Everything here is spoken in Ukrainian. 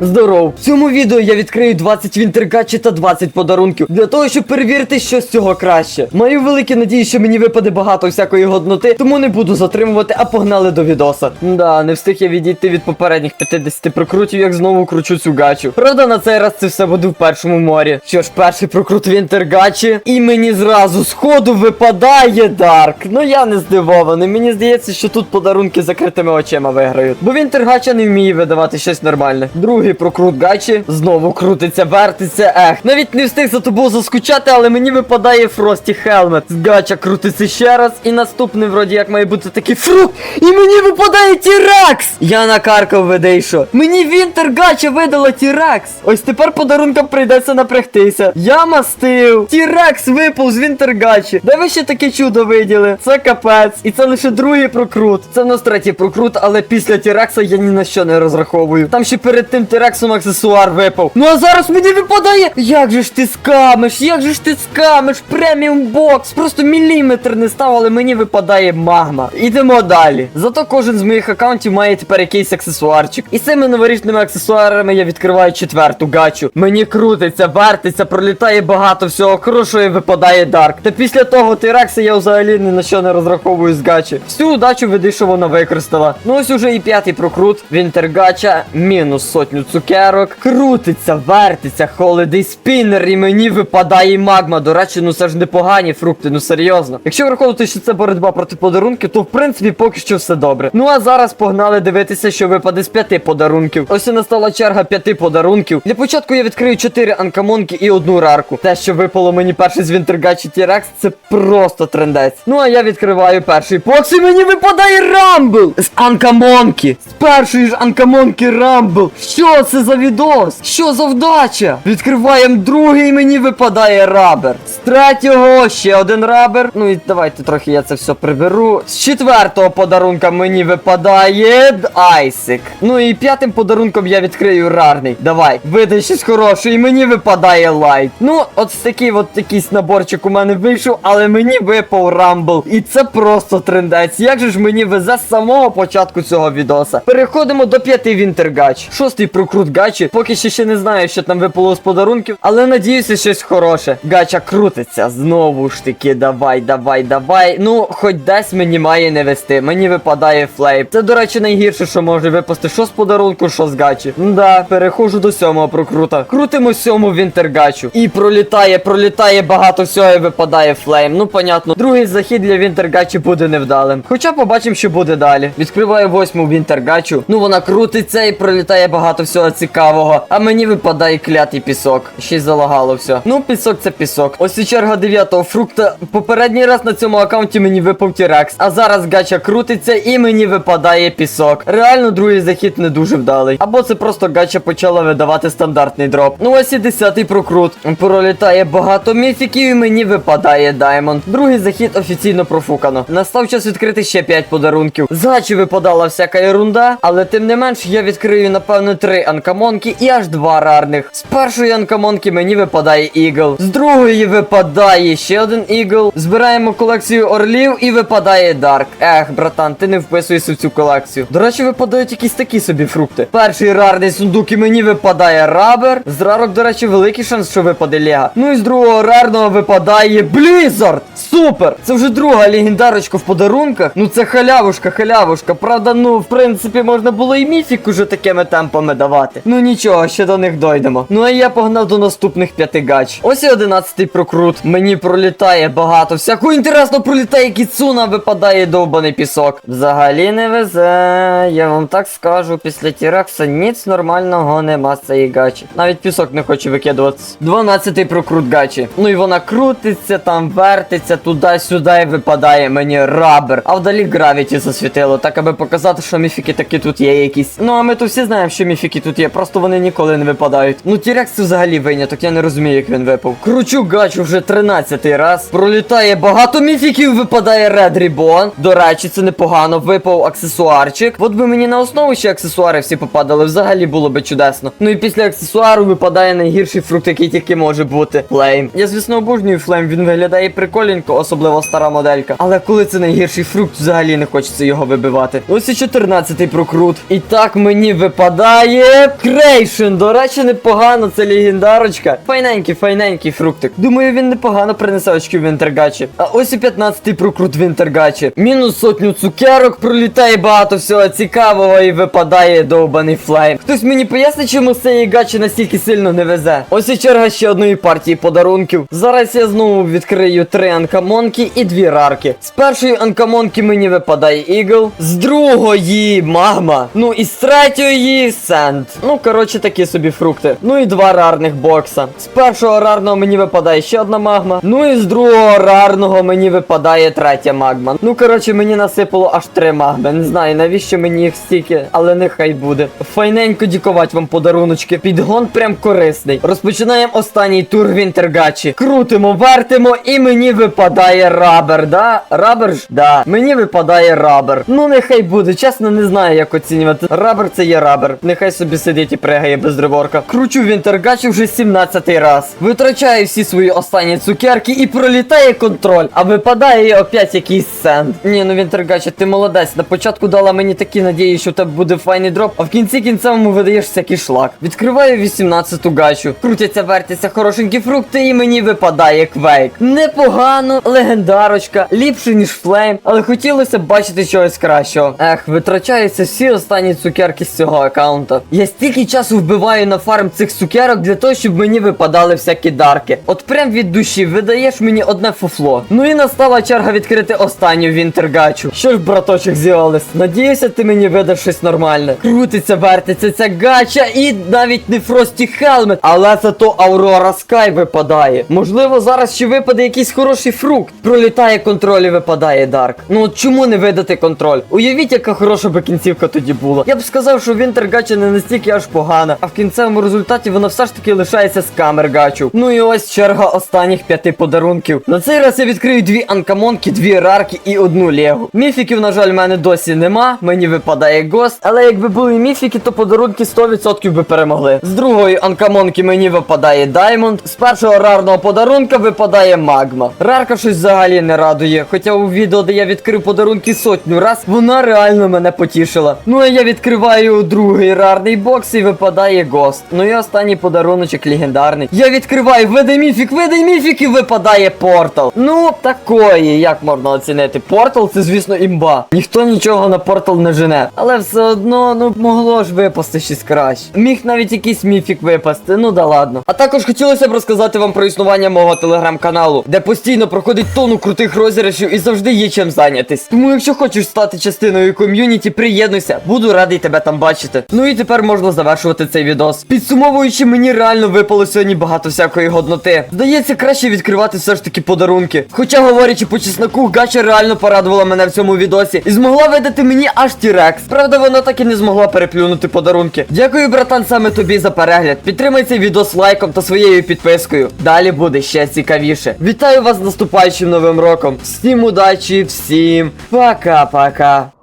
Здоров! В цьому відео я відкрию 20 вінтергачі та 20 подарунків для того, щоб перевірити, що з цього краще. Маю великі надії, що мені випаде багато всякої годноти, тому не буду затримувати, а погнали до відоса. Да, не встиг я відійти від попередніх 50 прокрутів, як знову кручу цю гачу. Правда, на цей раз це все буде в першому морі. Що ж, перший прокрут вінтергачі, і мені зразу з випадає Дарк. Ну я не здивований. Мені здається, що тут подарунки з закритими очима виграють. Бо вінтергача не вміє видавати щось нормальне. Другий прокрут гачі знову крутиться, вертиться. Ех, навіть не встиг за тобою заскучати, але мені випадає Фрості Хелмет. Гача крутиться ще раз, і наступний вроді як має бути такий фрукт. І мені випадає Тірекс! Я на накаркав видейшо. Мені Вінтер Гача видала Тірекс. Ось тепер подарункам прийдеться напрягтися. Я мастив. Тірекс випав з Вінтер Гачі. Де ви ще таке чудо виділи? Це капець. І це лише другий прокрут. Це в нас третій прокрут, але після Тірекса я ні на що не розраховую. Там ще перед тим Тірексом аксесуар випав. Ну а зараз мені випадає. Як же ж ти скамиш? Як же ж ти скамиш? Преміум бокс. Просто міліметр не став, але мені випадає магма. Ідемо далі. Зато кожен з моїх аккаунтів має тепер якийсь аксесуарчик. І з цими новорічними аксесуарами я відкриваю четверту гачу. Мені крутиться, вертиться, пролітає багато всього хорошого і випадає дарк. Та після того Тирекса я взагалі ні на що не розраховую з гачі. Всю удачу види, що вона використала. Ну ось уже і п'ятий прокрут. Вінтергача, мінус сотню цукерок. Крутиться, вертиться, холодий спінер, і мені випадає магма. До речі, ну це ж непогані фрукти, ну серйозно. Якщо враховувати, що це боротьба проти подарунків, то в принципі поки що все добре. Ну а зараз погнали дивитися, що випаде з п'яти подарунків. Ось і настала черга п'яти подарунків. Для початку я відкрию чотири анкамонки і одну рарку. Те, що випало мені перший з Вінтергачі Тірекс, це просто трендець. Ну а я відкриваю перший бокс і мені випадає Рамбл з анкамонки. З першої ж анкамонки Рамбл. Що це за відос? Що за вдача? Відкриваємо другий, мені випадає рабер. З третього ще один рабер. Ну і давайте трохи я це все приберу. З четвертого подарунка мені випадає Айсик. Ну і п'ятим подарунком я відкрию рарний. Давай, видай щось хороше, і мені випадає лайт. Ну, от такий от якийсь наборчик у мене вийшов, але мені випав рамбл. І це просто трендець. Як же ж мені везе з самого початку цього відоса? Переходимо до п'яти вінтергач. Шостий прокрут гачі. Поки що ще не знаю, що там випало з подарунків, але надіюся, щось хороше. Гача крутиться. Знову ж таки, давай, давай, давай. Ну, хоч десь мені має не вести. Мені випадає флейм. Це, до речі, найгірше, що може випасти, що з подарунку, що з гачі. Да, переходжу до сьомого прокрута. Крутимо сьому вінтергачу. І пролітає, пролітає багато всього і випадає флейм. Ну, понятно. Другий захід для вінтергачі буде невдалим. Хоча побачимо, що буде далі. Відкриваю восьму вінтергачу. Ну, вона крутиться і пролітає багато всього цікавого. А мені випадає клятий пісок. Ще й залагало все. Ну, пісок це пісок. Ось і черга дев'ятого фрукта. Попередній раз на цьому аккаунті мені випав Тірекс. А зараз гача крутиться і мені випадає пісок. Реально, другий захід не дуже вдалий. Або це просто гача почала видавати стандартний дроп. Ну ось і десятий прокрут. Пролітає багато міфіків і мені випадає даймонд. Другий захід офіційно профукано. Настав час відкрити ще 5 подарунків. З гачі випадала всяка ерунда, але тим не менш я відкрию, напевно, анкамонки і аж два рарних. З першої анкамонки мені випадає ігл. З другої випадає ще один ігл. Збираємо колекцію орлів і випадає дарк. Ех, братан, ти не вписуєшся в цю колекцію. До речі, випадають якісь такі собі фрукти. Перший рарний сундук і мені випадає рабер. З рарок, до речі, великий шанс, що випаде Лего. Ну і з другого рарного випадає Блізард. Супер! Це вже друга легендарочка в подарунках. Ну це халявушка, халявушка. Правда, ну в принципі можна було і міфік уже такими темпами давати. Ну нічого, ще до них дойдемо. Ну а я погнав до наступних п'яти гач. Ось і одинадцятий прокрут. Мені пролітає багато. Всяку інтересно пролітає кіцуна, випадає довбаний пісок. Взагалі не везе. Я вам так скажу, після Тірекса ніц нормального нема з цієї гачі. Навіть пісок не хоче викидуватись. Дванадцятий прокрут гачі. Ну і вона крутиться, там вертиться туди-сюди і випадає мені рабер. А вдалі гравіті засвітило, так аби показати, що міфіки таки тут є якісь. Ну а ми то всі знаємо, що міфіки тут є, просто вони ніколи не випадають. Ну Тірекс це взагалі виняток, я не розумію, як він випав. Кручу гачу вже 13-й раз. Пролітає багато міфіків, випадає Ред Рібон. До речі, це непогано. Випав аксесуарчик. От би мені на основу ще аксесуари всі попадали, взагалі було би чудесно. Ну і після аксесуару випадає найгірший фрукт, який тільки може бути. Флейм. Я, звісно, обожнюю флейм, він виглядає прикольненько, особливо стара моделька. Але коли це найгірший фрукт, взагалі не хочеться його вибивати. Ось і 14-й прокрут. І так мені випадає. Є крейшн. До речі, непогано, це легендарочка. Файненький, файненький фруктик. Думаю, він непогано принесе очки в інтергачі. А ось і 15-й прокрут в інтергачі. Мінус сотню цукерок, пролітає багато всього цікавого і випадає довбаний флейм. Хтось мені пояснить, чому з цієї гачі настільки сильно не везе. Ось і черга ще одної партії подарунків. Зараз я знову відкрию три анкамонки і дві рарки. З першої анкамонки мені випадає ігл, з другої магма. Ну і з третьої сенд. Ну, коротше, такі собі фрукти. Ну і два рарних бокса. З першого рарного мені випадає ще одна магма. Ну і з другого рарного мені випадає третя магма. Ну, коротше, мені насипало аж три магми. Не знаю, навіщо мені їх стільки, але нехай буде. Файненько дікувати вам подаруночки. Підгон прям корисний. Розпочинаємо останній тур в інтергачі. Крутимо, вертимо, і мені випадає рабер, да? Рабер ж? Да. Мені випадає рабер. Ну нехай буде, чесно, не знаю, як оцінювати. Рабер це є рабер. Нехай собі сидить і пригає без реворка. Кручу в інтергачі вже 17-й раз. Витрачаю всі свої останні цукерки і пролітає контроль. А випадає опять якийсь сенд. Ні, ну в інтергачі, ти молодець. На початку дала мені такі надії, що тебе буде файний дроп, а в кінці кінцевому видаєш всякий шлак. Відкриваю 18-ту гачу. Крутяться, вертяться хорошенькі фрукти, і мені випадає квейк. Непогано, легендарочка, ліпше ніж флейм, але хотілося б бачити чогось кращого. Ех, витрачаються всі останні цукерки з цього аккаунта. Я стільки часу вбиваю на фарм цих цукерок для того, щоб мені випадали всякі дарки. От прям від душі видаєш мені одне фуфло. Ну і настала черга відкрити останню вінтергачу. Що ж, браточок Зіолес, надіюся, ти мені видаш щось нормальне. Крутиться, вертиться ця гача і навіть не Фрості Хелмет, але зато Аурора Скай випадає. Можливо, зараз ще випаде якийсь хороший фрукт. Пролітає контроль і випадає Дарк. Ну от чому не видати контроль? Уявіть, яка хороша би кінцівка тоді була. Я б сказав, що Вінтер Гача не настільки аж погана, а в кінцевому результаті вона все ж таки лишається з камер гачу. Ну і ось черга останніх п'яти подарунків. На цей раз я відкрию дві анкамонки, дві рарки і одну легу. Міфіків, на жаль, в мене досі нема. Мені випадає гост. Але якби були міфіки, то подарунки 100% би перемогли. З другої анкамонки мені випадає Даймонд. З першого рарного подарунка випадає магма. Рарка щось взагалі не радує. Хоча у відео, де я відкрив подарунки сотню раз, вона реально мене потішила. Ну а я відкриваю другий рарний і випадає гост. Ну і останній подаруночок легендарний. Я відкриваю, видай міфік, видай міфік і випадає портал. Ну, такої, як можна оцінити? Портал це, звісно, імба. Ніхто нічого на портал не жене. Але все одно, ну, могло ж випасти щось краще. Міг навіть якийсь міфік випасти, ну да ладно. А також хотілося б розказати вам про існування мого телеграм-каналу, де постійно проходить тону крутих розіграшів і завжди є чим зайнятись. Тому, якщо хочеш стати частиною ком'юніті, приєднуйся, буду радий тебе там бачити. Ну і можна завершувати цей відос. Підсумовуючи, мені реально випало сьогодні багато всякої годноти. Здається, краще відкривати все ж таки подарунки. Хоча, говорячи по чесноку, гача реально порадувала мене в цьому відосі і змогла видати мені аж тірекс. Правда, вона так і не змогла переплюнути подарунки. Дякую, братан, саме тобі за перегляд. Підтримай цей відос лайком та своєю підпискою. Далі буде ще цікавіше. Вітаю вас з наступаючим новим роком. Всім удачі, всім пока-пока.